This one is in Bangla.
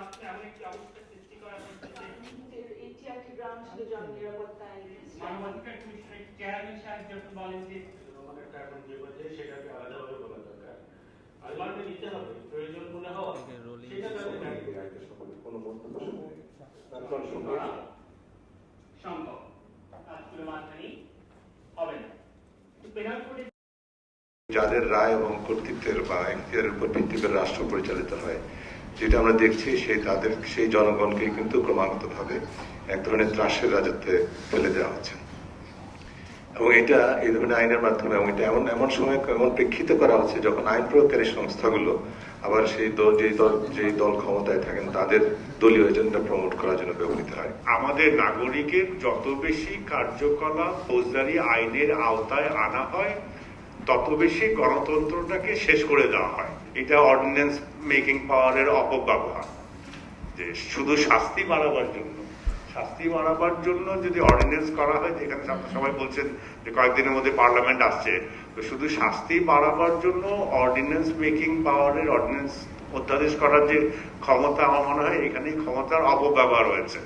এমন একটি অবস্থা সৃষ্টি করা হচ্ছে যাদের রায় এবং কর্তৃত্বের বা এখতিয়ারের উপর ভিত্তি করে রাষ্ট্র পরিচালিত হয় যেটা আমরা দেখছি সেই তাদের, সেই জনগণকে কিন্তু ক্রমাগতভাবে এক ধরনের ত্রাসের রাজত্বে ফেলে দেওয়া হচ্ছে। এবং এটা এই ধরনের আইনের মাধ্যমে এবং এটা এমন এমন সময়, এমন প্রেক্ষিত করা হচ্ছে যখন আইন প্রয়োগকারী সংস্থাগুলো আবার সেই দল যেই দল যেই দল ক্ষমতায় থাকেন, তাদের দলীয় এজেন্ডা প্রমোট করার জন্য ব্যবহৃত হয়। আমাদের নাগরিকের যত বেশি কার্যকলাপ, ফৌজদারি আইনের আওতায় আনা হয় তত বেশি গণতন্ত্রটাকে শেষ করে দেওয়া হয়। এটা অর্ডিন্যান্স মেকিং পাওয়ারের অপব্যবহার। যে শুধু শাস্তি বাড়াবার জন্য। শাস্তি বাড়াবার জন্য যদি অর্ডিন্যান্স করা হয়, যেখানে আপনারা সবাই বলছেন যে কয়েকদিনের মধ্যে পার্লামেন্ট আসছে, তো শুধু শাস্তি বাড়াবার জন্য অর্ডিন্যান্স মেকিং পাওয়ারের অর্ডিন্যান্স অধ্যাদেশ করার যে ক্ষমতা আমার মনে হয় এখানে ক্ষমতার অপব্যবহার হয়েছে